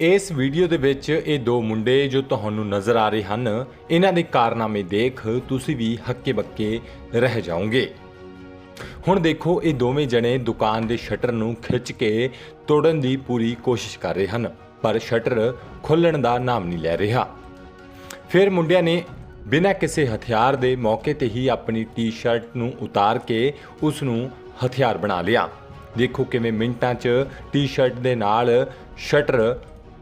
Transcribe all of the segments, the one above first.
ਇਸ ਵੀਡੀਓ ਦੇ ਵਿੱਚ ਇਹ ਦੋ ਮੁੰਡੇ ਜੋ ਤੁਹਾਨੂੰ ਨਜ਼ਰ ਆ ਰਹੇ ਹਨ, ਇਹਨਾਂ ਦੇ ਕਾਰਨਾਮੇ ਦੇਖ ਤੁਸੀਂ ਵੀ ਹੱਕੇ ਬੱਕੇ ਰਹਿ ਜਾਓਗੇ। ਹੁਣ ਦੇਖੋ, ਇਹ ਦੋਵੇਂ ਜਣੇ ਦੁਕਾਨ ਦੇ ਸ਼ਟਰ ਨੂੰ ਖਿੱਚ ਕੇ ਤੋੜਨ ਦੀ ਪੂਰੀ ਕੋਸ਼ਿਸ਼ ਕਰ ਰਹੇ ਹਨ, ਪਰ ਸ਼ਟਰ ਖੁੱਲਣ ਦਾ ਨਾਮ ਨਹੀਂ ਲੈ ਰਿਹਾ। ਫਿਰ ਮੁੰਡਿਆਂ ਨੇ ਬਿਨਾਂ ਕਿਸੇ ਹਥਿਆਰ ਦੇ ਮੌਕੇ ਤੇ ਹੀ ਆਪਣੀ ਟੀ-ਸ਼ਰਟ ਨੂੰ ਉਤਾਰ ਕੇ ਉਸ ਨੂੰ ਹਥਿਆਰ ਬਣਾ ਲਿਆ। ਦੇਖੋ ਕਿਵੇਂ ਮਿੰਟਾਂ 'ਚ ਟੀ-ਸ਼ਰਟ ਦੇ ਨਾਲ ਸ਼ਟਰ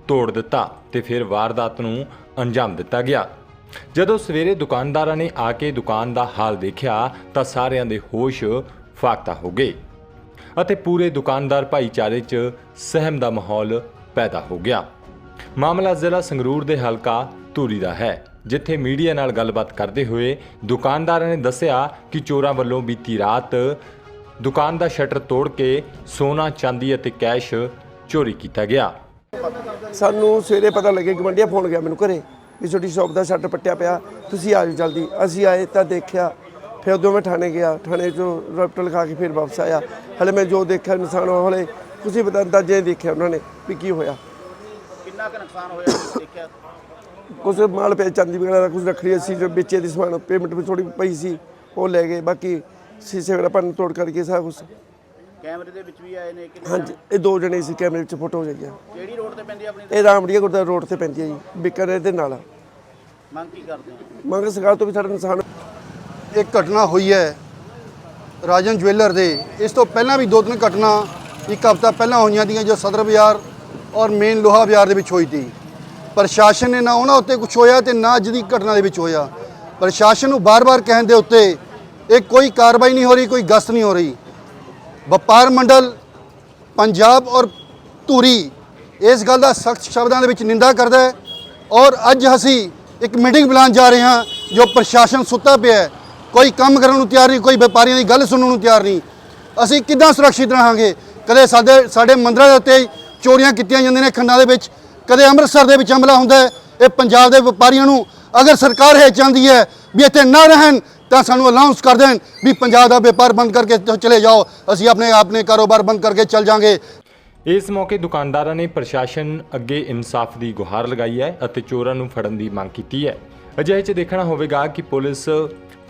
ਤੋੜ ਦਿੱਤਾ ਤੇ ਫਿਰ ਵਾਰਦਾਤ ਨੂੰ ਅੰਜਾਮ ਦਿੱਤਾ ਗਿਆ। ਜਦੋਂ ਸਵੇਰੇ ਦੁਕਾਨਦਾਰਾਂ ਨੇ ਆ ਕੇ ਦੁਕਾਨ ਦਾ ਹਾਲ ਦੇਖਿਆ ਤਾਂ ਸਾਰਿਆਂ ਦੇ ਹੋਸ਼ ਫਾਕਤਾ ਹੋ ਗਏ ਅਤੇ ਪੂਰੇ ਦੁਕਾਨਦਾਰ ਭਾਈਚਾਰੇ 'ਚ ਸਹਿਮ ਦਾ ਮਾਹੌਲ ਪੈਦਾ ਹੋ ਗਿਆ। ਮਾਮਲਾ ਜ਼ਿਲ੍ਹਾ ਸੰਗਰੂਰ ਦੇ ਹਲਕਾ ਧੂਰੀ ਦਾ ਹੈ, ਜਿੱਥੇ ਮੀਡੀਆ ਨਾਲ ਗੱਲਬਾਤ ਕਰਦੇ ਹੋਏ ਦੁਕਾਨਦਾਰਾਂ ਨੇ ਦੱਸਿਆ ਕਿ ਚੋਰਾਂ ਵੱਲੋਂ ਬੀਤੀ ਰਾਤ ਦੁਕਾਨ ਦਾ ਸ਼ਟਰ ਤੋੜ ਕੇ ਸੋਨਾ, ਚਾਂਦੀ ਅਤੇ ਕੈਸ਼ ਚੋਰੀ ਕੀਤਾ ਗਿਆ। ਸਾਨੂੰ ਸਵੇਰੇ ਪਤਾ ਲੱਗਿਆ ਕਿ ਮੰਡੀਆ ਫੋਨ ਗਿਆ ਮੈਨੂੰ ਘਰੇ ਵੀ ਛੋਟੀ ਸ਼ਾਪ ਦਾ ਸ਼ਟਰ ਪੱਟਿਆ ਪਿਆ ਤੁਸੀਂ ਆ ਜਾਓ ਜਲਦੀ। ਅਸੀਂ ਆਏ ਤਾਂ ਦੇਖਿਆ ਫਿਰ ਉਦੋਂ ਮੈਂ ਥਾਣੇ ਗਿਆ ਥਾਣੇ ਚੋਂ ਰਿਪੋਰਟ ਲਿਖਾ ਕੇ ਫਿਰ ਵਾਪਸ ਆਇਆ। ਹਲੇ ਮੈਂ ਜੋ ਦੇਖਿਆ ਇਨਸਾਨ ਉਹ ਹਲੇ ਤੁਸੀਂ ਪਤਾ ਅੰਦਾਜ਼ੇ ਦੇਖਿਆ ਉਹਨਾਂ ਨੇ ਵੀ ਕੀ ਹੋਇਆ। ਕਿੰਨਾ ਕੁ ਨੁਕਸਾਨ ਹੋਇਆ ਦੇਖਿਆ? ਕੁਝ ਮਾਲ ਪਿਆ ਚਾਂਦੀ ਵਗੈਰਾ ਦਾ ਕੁਝ ਰੱਖੜੀ ਸੀ ਜੋ ਵੇਚੇ ਦੀ ਸਮਾਨ ਪੇਮੈਂਟ ਵੀ ਥੋੜੀ ਪਈ ਸੀ ਉਹ ਲੈ ਗਏ ਬਾਕੀ ਸੀਸੇ ਵਗੈਰਾ ਭੰਨ ਤੋੜ ਕਰਕੇ ਸਾਰਾ ਕੁਝ ਕੈਮਰੇ ਦੇ ਵਿੱਚ ਵੀ ਆਏ ਨੇ ਕਿ ਹਾਂਜੀ ਇਹ ਦੋ ਜਣੇ ਸੀ ਕੈਮਰੇ ਵਿੱਚ ਫੋਟੋ ਹੋ ਜਾਈਆਂ ਕਿਹੜੀ ਰੋਡ ਤੇ ਪੈਂਦੀ ਆ ਆਪਣੀ? ਇਹ ਰਾਮੜੀਆ ਗੁਰਦੁਆਰਾ ਰੋਡ ਤੇ ਪੈਂਦੀ ਹੈ ਜੀ ਬਿਕਰ ਦੇ ਨਾਲ। ਮੰਗ ਕੀ ਕਰਦੇ ਹੋ? ਮੰਗ ਸਰਕਾਰ ਤੋਂ ਵੀ ਸਾਡਾ ਇਨਸਾਨ ਇੱਕ ਘਟਨਾ ਹੋਈ ਹੈ ਰਾਜਨ ਜੁਐਲਰ ਦੇ। ਇਸ ਤੋਂ ਪਹਿਲਾਂ ਵੀ ਦੋ ਤਿੰਨ ਘਟਨਾ ਇੱਕ ਹਫ਼ਤਾ ਪਹਿਲਾਂ ਹੋਈਆਂ ਦੀਆਂ ਜੋ ਸਦਰ ਬਾਜ਼ਾਰ ਔਰ ਮੇਨ ਲੋਹਾ ਬਾਜ਼ਾਰ ਦੇ ਵਿੱਚ ਹੋਈ ਸੀ ਪ੍ਰਸ਼ਾਸਨ ਨੇ ਨਾ ਉਹਨਾਂ ਉੱਤੇ ਕੁਝ ਹੋਇਆ ਤੇ ਨਾ ਅੱਜ ਦੀ ਘਟਨਾ ਦੇ ਵਿੱਚ ਹੋਇਆ। ਪ੍ਰਸ਼ਾਸਨ ਨੂੰ ਬਾਰ-ਬਾਰ ਕਹਿਣ ਦੇ ਉੱਤੇ ਇਹ ਕੋਈ ਕਾਰਵਾਈ ਨਹੀਂ ਹੋ ਰਹੀ ਕੋਈ ਗਸ਼ਤ ਨਹੀਂ ਹੋ ਰਹੀ। ਵਪਾਰ ਮੰਡਲ, ਪੰਜਾਬ ਔਰ ਧੂਰੀ, ਇਸ ਗੱਲ ਦਾ ਸਖਤ ਸ਼ਬਦਾਂ ਦੇ ਵਿੱਚ ਨਿੰਦਾ ਕਰਦਾ ਹੈ ਔਰ ਅੱਜ ਅਸੀਂ ਇੱਕ ਮੀਟਿੰਗ ਬੁਲਾਉਣ ਜਾ ਰਹੇ ਹਾਂ ਜੋ ਪ੍ਰਸ਼ਾਸਨ ਸੁੱਤਾ ਪਿਆ ਹੈ। ਕੋਈ ਕੰਮ ਕਰਨ ਨੂੰ ਤਿਆਰ ਨਹੀਂ, ਕੋਈ ਵਪਾਰੀਆਂ ਦੀ ਗੱਲ ਸੁਣਨ ਨੂੰ ਤਿਆਰ ਨਹੀਂ। ਅਸੀਂ ਕਿੱਦਾਂ ਸੁਰੱਖਿਅਤ ਰਹਾਂਗੇ? ਕਦੇ ਸਾਡੇ ਸਾਡੇ ਮੰਦਰਾਂ ਦੇ ਉੱਤੇ ਚੋਰੀਆਂ ਕੀਤੀਆਂ ਜਾਂਦੀਆਂ ਨੇ ਖੰਨਾ ਦੇ ਵਿੱਚ, ਕਦੇ ਅੰਮ੍ਰਿਤਸਰ ਦੇ ਵਿੱਚ ਹਮਲਾ ਹੁੰਦਾ ਹੈ। ਇਹ ਪੰਜਾਬ ਦੇ ਵਪਾਰੀਆਂ ਨੂੰ ਅਗਰ ਸਰਕਾਰ ਇਹ ਚਾਹੁੰਦੀ ਹੈ ਵੀ ਇੱਥੇ ਨਾ ਰਹਿਣ ਤਾਂ ਸਾਨੂੰ ਅਨਾਉਂਸ ਕਰ ਦੇਣ ਵੀ ਪੰਜਾਬ ਦਾ ਵਪਾਰ ਬੰਦ ਕਰਕੇ ਚਲੇ ਜਾਓ। ਅਸੀਂ ਆਪਣੇ ਆਪਣੇ ਕਾਰੋਬਾਰ ਬੰਦ ਕਰਕੇ ਚੱਲ ਜਾਾਂਗੇ। ਇਸ ਮੌਕੇ ਦੁਕਾਨਦਾਰਾਂ ਨੇ ਪ੍ਰਸ਼ਾਸਨ ਅੱਗੇ ਇਨਸਾਫ ਦੀ ਗੁਹਾਰ ਲਗਾਈ ਹੈ ਅਤੇ ਚੋਰਾਂ ਨੂੰ ਫੜਨ ਦੀ ਮੰਗ ਕੀਤੀ ਹੈ। ਅਜਿਹੇ 'ਚ ਦੇਖਣਾ ਹੋਵੇਗਾ ਕਿ ਪੁਲਿਸ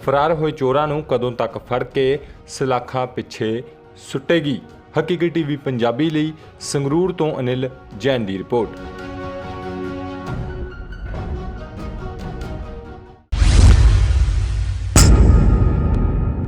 ਫਰਾਰ ਹੋਏ ਚੋਰਾਂ ਨੂੰ ਕਦੋਂ ਤੱਕ ਫੜ ਕੇ ਸਲਾਖਾਂ ਪਿੱਛੇ ਸੁੱਟੇਗੀ। ਹਕੀਕੀ ਟੀਵੀ ਪੰਜਾਬੀ ਲਈ ਸੰਗਰੂਰ ਤੋਂ ਅਨਿਲ ਜੈਨ ਦੀ ਰਿਪੋਰਟ।